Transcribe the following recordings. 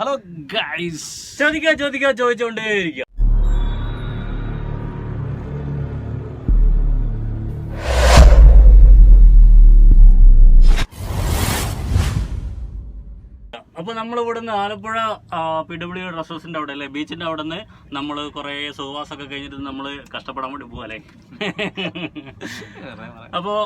Hello guys ചോദിക്കുക ചോദിക്കുക ചോദിച്ചുകൊണ്ടേയിരിക്കുക അപ്പൊ നമ്മൾ ഇവിടുന്ന് ആലപ്പുഴ പി ഡബ്ല്യു റിസോഴ്സിന്റെ അവിടെ അല്ലേ? ബീച്ചിന്റെ അവിടെ നിന്ന് നമ്മൾ കുറെ സുവാസ് ഒക്കെ കഴിഞ്ഞിട്ട് നമ്മൾ കഷ്ടപ്പെടാൻ വേണ്ടി പോവാ അല്ലേ? അപ്പോൾ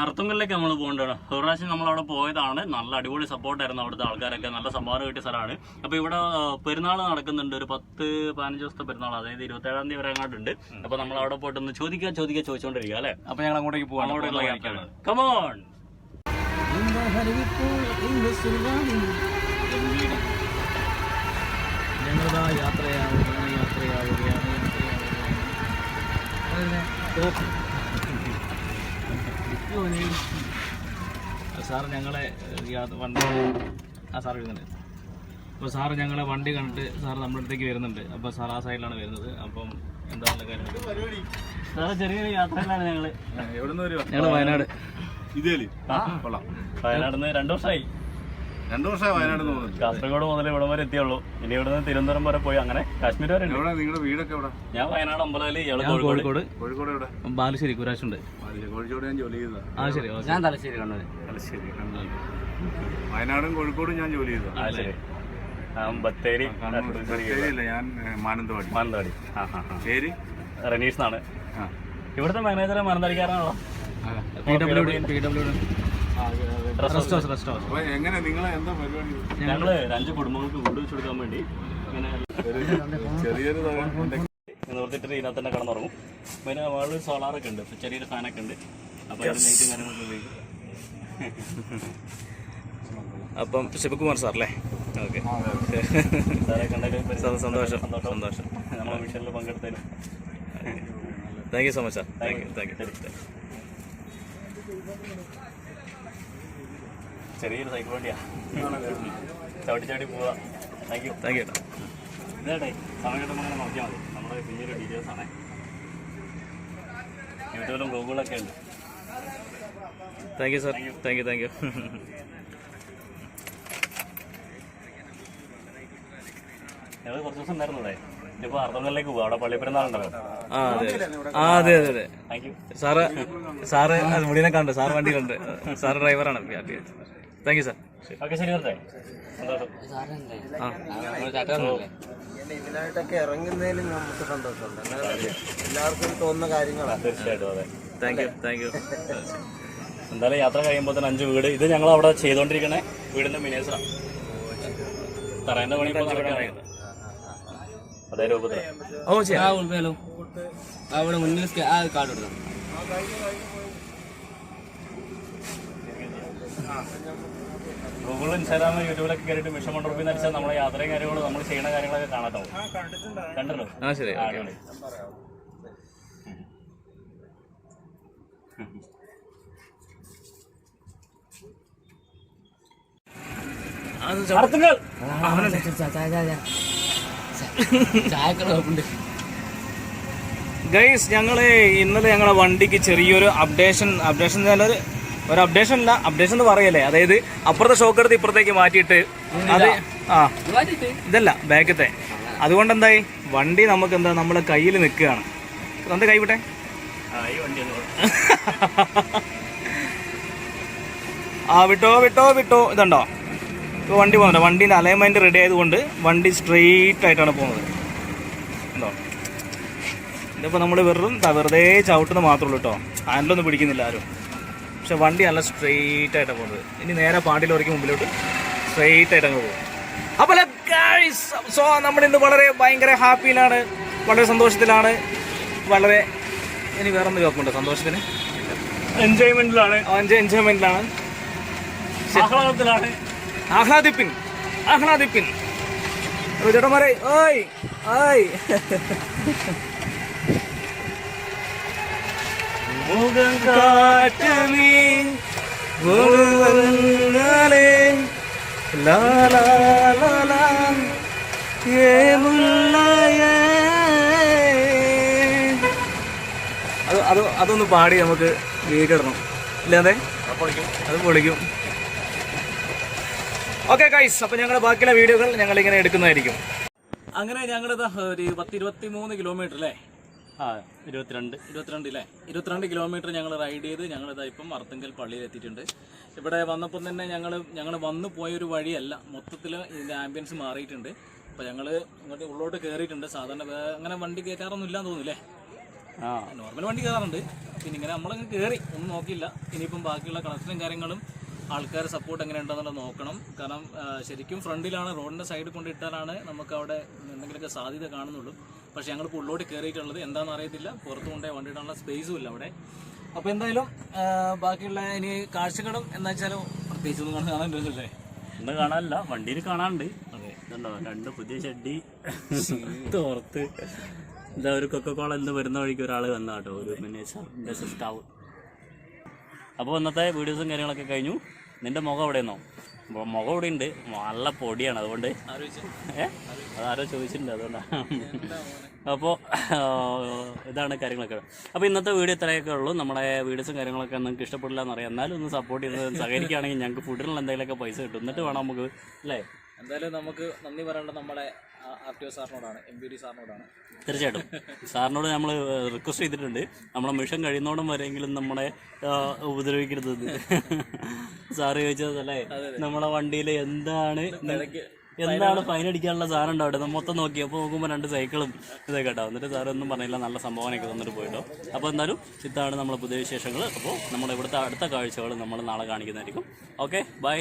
അർത്തുങ്കലിലേക്ക് നമ്മൾ പോകേണ്ടതാണ്. ഒരു പ്രാവശ്യം നമ്മൾ അവിടെ പോയതാണ്. നല്ല അടിപൊളി സപ്പോർട്ടായിരുന്നു അവിടുത്തെ ആൾക്കാരൊക്കെ. നല്ല സംഭാവന കിട്ടിയ സ്ഥലമാണ്. അപ്പോൾ ഇവിടെ പെരുന്നാൾ നടക്കുന്നുണ്ട്. ഒരു പത്ത് പതിനഞ്ച് ദിവസത്തെ പെരുന്നാൾ അതായത് ഇരുപത്തേഴാം തീയതി വരെ അങ്ങോട്ടുണ്ട് അപ്പോൾ നമ്മൾ അവിടെ പോയിട്ട് ഒന്ന് ചോദിക്കുക ചോദിക്കുക ചോദിച്ചുകൊണ്ടിരിക്കുക അല്ലേ? അപ്പൊ ഞങ്ങൾ അങ്ങോട്ടേക്ക് പോകാം. അങ്ങോട്ടുള്ള കമോൺ ഞങ്ങളിതാ യാത്രയാവുകയാണ് യാത്രയാവുകയാണ് സാർ ഞങ്ങളെ വണ്ടി ആ സാർ വരുന്നുണ്ട്. അപ്പോൾ സാറ് ഞങ്ങളെ വണ്ടി കണ്ടിട്ട് സാർ നമ്മുടെ അടുത്തേക്ക് വരുന്നുണ്ട്. അപ്പോൾ സാർ ആ സൈഡിലാണ് വരുന്നത്. അപ്പം എന്താണ് കാര്യം? ചെറിയൊരു യാത്രയിലാണ് ഞങ്ങൾ. എവിടുന്ന് വരുവാ? ഞങ്ങൾ വയനാട്. ഇതേൽ. കൊള്ളാം. വയനാട് നിന്ന് രണ്ടു വർഷമായി രണ്ടു വർഷമായി വയനാട് തോന്നുന്നു കാസർഗോഡ് മുതൽ ഇവിടെ വരെ എത്തിയുള്ളൂ. ഇനി ഇവിടുന്ന് തിരുവനന്തപുരം വരെ പോയി. അങ്ങനെ കാശ്മീർ വരെ ഉണ്ട്. എവിടെ? നിങ്ങളുടെ വീടൊക്കെ എവിടെ? ഞാൻ വയനാട് അമ്പലത്തിൽ ഇയാൾ കോഴിക്കോട്. കോഴിക്കോട്. കോഴിക്കോട് എവിടെ? ബാലുശ്ശേരി കുരാശുണ്ട്. കോഴിക്കോട് ഞാൻ ജോലി ചെയ്തതാ. ആ ശരി. ഞാൻ തലശ്ശേരി കണ്ണൂർ തലശ്ശേരി കണ്ണൂർ. വയനാടും കോഴിക്കോടും ഞാൻ ജോലി ചെയ്തതാ. ആ ശരി. ബത്തേരി. ബത്തേരിയല്ല? ഞാൻ മാനന്തവാടി. മാനന്തവാടി. ആ ആ പേര്? റനീഷ് എന്നാണ് ഇവിടുത്തെ മാനേജറെ മാനന്തവാടിക്കാരനാണല്ലോ P W D P W D. Rest house rest house എങ്ങനെ നിങ്ങൾ എന്താ പരിപാടി? ഞങ്ങൾ അഞ്ച് കുടുംബങ്ങൾക്ക് വീട് വെച്ച് കൊടുക്കാൻ വേണ്ടി ഇങ്ങനെ ചെറിയൊരു നിവർത്തിട്ട് ഇതിനകത്ത് തന്നെ കിടന്നുറങ്ങും. പിന്നെ മുകളിൽ സോളാറൊക്കെ ഉണ്ട്. ചെറിയൊരു ഫാനൊക്കെ ഉണ്ട്. അപ്പോൾ ലൈറ്റും കാര്യങ്ങളൊക്കെ അപ്പം ശിവകുമാർ സാർ അല്ലേ ഓക്കെ സന്തോഷം. സന്തോഷം. നമ്മളെ മിഷനിൽ പങ്കെടുത്തതിന്. Thank you so much sir thank you thank you ചെറിയൊരു സൈക്കിൾ വണ്ടിയാ. ചവിട്ടി ചവിട്ടി പോവാ. താങ്ക് യു താങ്ക് യു ഏട്ടാ ഇതേട്ടെ സമയം കിട്ടുമ്പോൾ അങ്ങനെ നോക്കിയാൽ മതി. നമ്മുടെ പിന്നീട് ഡീറ്റെയിൽസ് ആണ്. യൂട്യൂബിലും ഗൂഗിളൊക്കെ ഉണ്ട്. Thank you sir thank you thank you ഞങ്ങൾ കുറച്ച് ദിവസം ഉണ്ടായിരുന്നു ഇവിടെ ഇനിയിപ്പോൾ അർദ്ധങ്ങളിലേക്ക് പോകും അവിടെ പള്ളിപ്പെരുന്നാളുണ്ടല്ലോ ആ അതെ ആ അതെ അതെ അതെ. താങ്ക് യു സാറ് സാറ് മുടിനെ കണ്ടു. സാർ വണ്ടിയിലുണ്ട്. സാർ ഡ്രൈവറാണ് താങ്ക് യു സാർ ഓക്കെ ശരി ഇതിനായിട്ടൊക്കെ ഇറങ്ങുന്നതിലും നമുക്ക് സന്തോഷമുണ്ട്. എല്ലാവർക്കും തോന്നുന്ന കാര്യങ്ങളാണ്. തീർച്ചയായിട്ടും അതെ. താങ്ക് യു താങ്ക് യു എന്തായാലും യാത്ര കഴിയുമ്പോൾ തന്നെ അഞ്ച് വീട്. ഇത് ഞങ്ങൾ അവിടെ ചെയ്തുകൊണ്ടിരിക്കണേ വീടിന്റെ മിനേസറാണ് തറേന്റെ പണി ഇപ്പോൾ. അതേ രൂപത്തിൽ ഓ ചെയ്യാം അവിടെ മുന്നിൽ ആ കാർഡ് എടുക്കണം ഗൂഗിളിൽ ഇൻസ്റ്റാഗ്രാം യൂട്യൂബിലൊക്കെ കയറിയിട്ട് മിഷൻ റുപ്പീന്ന് അടിച്ചാൽ നമ്മളെ യാത്രയും കാര്യങ്ങളും നമ്മൾ ചെയ്യുന്ന കാര്യങ്ങളൊക്കെ കാണാത്തോ കണ്ടല്ലോ ആ ശരി അടിപൊളി. ഗൈസ് ഞങ്ങൾ ഇന്നലെ ഞങ്ങളുടെ വണ്ടിക്ക് ചെറിയൊരു അപ്ഡേഷൻ അപ്ഡേഷൻ എന്ന് പറഞ്ഞാൽ ഒരു അപ്ഡേഷൻ അല്ല അപ്ഡേഷൻ എന്ന് പറയല്ലേ? അതായത് അപ്പുറത്തെ ഷോക്ക് എടുത്ത് ഇപ്പുറത്തേക്ക് മാറ്റിയിട്ട് അത് ആ. ഇതല്ല ബാക്കത്തെ. അതുകൊണ്ട് എന്തായി വണ്ടി നമുക്ക് എന്താ നമ്മളെ കയ്യിൽ നിൽക്കുകയാണ്. എന്താ കൈവിട്ടെ. ആ, വിട്ടോ വിട്ടോ വിട്ടോ. ഇതുണ്ടോ? ഇപ്പോൾ വണ്ടി പോകുന്നുണ്ട് വണ്ടീന്റെ അലൈൻമെന്റ് റെഡി ആയതുകൊണ്ട് വണ്ടി സ്ട്രെയിറ്റ് ആയിട്ടാണ് പോകുന്നത്. ഉണ്ടോ? ഇതിപ്പോൾ നമ്മൾ വെറും വെറുതെ ചവിട്ടുന്നത് മാത്രമേ ഉള്ളൂ കേട്ടോ ഹാൻഡിലൊന്നും പിടിക്കുന്നില്ല ആരും. പക്ഷെ വണ്ടി നല്ല സ്ട്രെയിറ്റ് ആയിട്ടാണ് പോകുന്നത്. ഇനി നേരെ പാണ്ടിലോറിക്ക് മുമ്പിലോട്ട് സ്ട്രെയിറ്റ് ആയിട്ട് അങ്ങ് പോകും. അപ്പോൾ സോ നമ്മൾ ഇന്ന് വളരെ ഭയങ്കര ഹാപ്പിയിലാണ് വളരെ സന്തോഷത്തിലാണ് വളരെ ഇനി വേറെ എന്ത് കുഴപ്പമുണ്ടോ സന്തോഷത്തിന്? എൻജോയ്മെന്റിലാണ് എൻജോയ്മെന്റിലാണ് ആഹ്ലാദത്തിലാണ്. ആഹ്ലാദിപ്പിൻ. ആഹ്ലാദിപ്പിൻ. ചേട്ടന്മാരെ ഓയ് ഓയ്. മുഖം കാറ്റമേ മുഴുവന്നാലേ ലാ ലാ ലാ ലാ. ഏ അത് അത് അതൊന്ന് പാടി നമുക്ക് വീടിടണം ഇല്ലാതെ അതെ? അത് പൊളിക്കും. ഓക്കെ കൈസ് അപ്പോൾ ഞങ്ങളുടെ ബാക്കിയുള്ള വീഡിയോകൾ ഞങ്ങൾ ഇങ്ങനെ എടുക്കുന്നതായിരിക്കും. അങ്ങനെ ഞങ്ങളിതാ ഒരു പത്തിരുപത്തി മൂന്ന് കിലോമീറ്റർ അല്ലേ? ആ ഇരുപത്തിരണ്ട്. ഇരുപത്തിരണ്ട് അല്ലേ ഇരുപത്തിരണ്ട് കിലോമീറ്റർ ഞങ്ങൾ റൈഡ് ചെയ്ത് ഇതാ ഇപ്പം അർത്തുങ്കൽ പള്ളിയിൽ എത്തിയിട്ടുണ്ട് ഇവിടെ വന്നപ്പം തന്നെ ഞങ്ങൾ ഞങ്ങൾ വന്നു പോയൊരു വഴിയല്ല. മൊത്തത്തിൽ ഇതിന്റെ ആംബിയൻസ് മാറിയിട്ടുണ്ട്. അപ്പോൾ ഞങ്ങൾ ഇങ്ങോട്ട് ഉള്ളോട്ട് കയറിയിട്ടുണ്ട് സാധാരണ അങ്ങനെ വണ്ടി കയറ്റാറൊന്നും ഇല്ലാന്ന് തോന്നുന്നില്ലേ? ആ. നോർമൽ വണ്ടി കയറാറുണ്ട് പിന്നെ ഇങ്ങനെ നമ്മളങ്ങ് കയറി ഒന്നും നോക്കിയില്ല. ഇനിയിപ്പം ബാക്കിയുള്ള കളക്ഷനും കാര്യങ്ങളും ആൾക്കാർ സപ്പോർട്ട് എങ്ങനെ ഉണ്ടെന്നുള്ളത് നോക്കണം. കാരണം ശരിക്കും ഫ്രണ്ടിലാണ് റോഡിന്റെ സൈഡിൽ കൊണ്ടിട്ടാലാണ് നമുക്ക് അവിടെ എന്തെങ്കിലുമൊക്കെ സാധ്യത കാണുന്നുള്ളൂ. പക്ഷേ ഞങ്ങൾ ഉള്ളോട്ട് കയറിയിട്ടുള്ളത് എന്താണെന്ന് അറിയത്തില്ല. പുറത്തു കൊണ്ടേ വണ്ടി ഇടാനുള്ള സ്പേസും ഇല്ല അവിടെ. അപ്പോൾ എന്തായാലും ബാക്കിയുള്ള ഇനി കാഴ്ചകളും എന്താ വെച്ചാൽ പ്രത്യേകിച്ചൊന്നും കാണാനില്ലേ ഒന്നും കാണാനില്ല. വണ്ടിയിൽ കാണാനുണ്ട്. ഇതുണ്ടോ? രണ്ട് പുതിയ ഷെഡി തോർത്ത്. എന്താ ഒരു കൊക്കക്കോള എന്ത് വരുന്ന വഴിക്ക് ഒരാൾ വന്ന കേട്ടോ ഒരു മിനിയേച്ചറിന്റെ സിസ്റ്റാവ് അപ്പോൾ ഇന്നത്തെ വീഡിയോസും കാര്യങ്ങളൊക്കെ കഴിഞ്ഞു. നിന്റെ മുഖം എവിടെയെന്നോ? മുഖം ഇവിടെ ഉണ്ട് നല്ല പൊടിയാണ്. അതുകൊണ്ട് ഏഹ് അതാരോ ചോദിച്ചിട്ടുണ്ട്. അതുകൊണ്ടാണ് അപ്പോൾ ഇതാണ് കാര്യങ്ങളൊക്കെ. അപ്പോൾ ഇന്നത്തെ വീഡിയോ ഇത്രയൊക്കെ ഉള്ളൂ. നമ്മുടെ വീഡിയോസും കാര്യങ്ങളൊക്കെ നിങ്ങൾക്ക് ഇഷ്ടപ്പെടില്ല എന്നറിയാം എന്നാലും ഒന്ന് സപ്പോർട്ട് ചെയ്ത് സഹകരിക്കുകയാണെങ്കിൽ ഞങ്ങൾക്ക് ഫുഡിനുള്ള എന്തെങ്കിലുമൊക്കെ പൈസ കിട്ടും. എന്നിട്ട് വേണം നമുക്ക് അല്ലേ? എന്തായാലും നമുക്ക് നന്ദി പറയേണ്ടത് നമ്മളെ ആർ ടി ഒ സാറിനോടാണ് എം പി ഡി സാറിനോടാണ്. തീർച്ചയായിട്ടും. സാറിനോട് നമ്മൾ റിക്വസ്റ്റ് ചെയ്തിട്ടുണ്ട്. നമ്മളെ മിഷൻ കഴിയുന്നോടം വരെയെങ്കിലും നമ്മളെ ഉപദ്രവിക്കരുത്. സാറ് ചോദിച്ചതല്ലേ നമ്മളെ വണ്ടിയിൽ എന്താണ് എന്താണ് ഫൈൻ അടിക്കാനുള്ള സാധനം ഉണ്ടാവും നമ്മൾ മൊത്തം നോക്കി. അപ്പോൾ നോക്കുമ്പോൾ രണ്ട് സൈക്കിളും ഇതൊക്കെ കേട്ടോ. എന്നിട്ട് സാർ ഒന്നും പറഞ്ഞില്ല. നല്ല സംഭാവനയൊക്കെ തന്നിട്ട് പോയിട്ടോ. അപ്പോൾ എന്തായാലും ഇതാണ് നമ്മളെ പുതിയ വിശേഷങ്ങൾ. അപ്പോൾ നമ്മുടെ ഇവിടുത്തെ അടുത്ത കാഴ്ചകൾ നമ്മൾ നാളെ കാണിക്കുന്നതായിരിക്കും. Okay bye.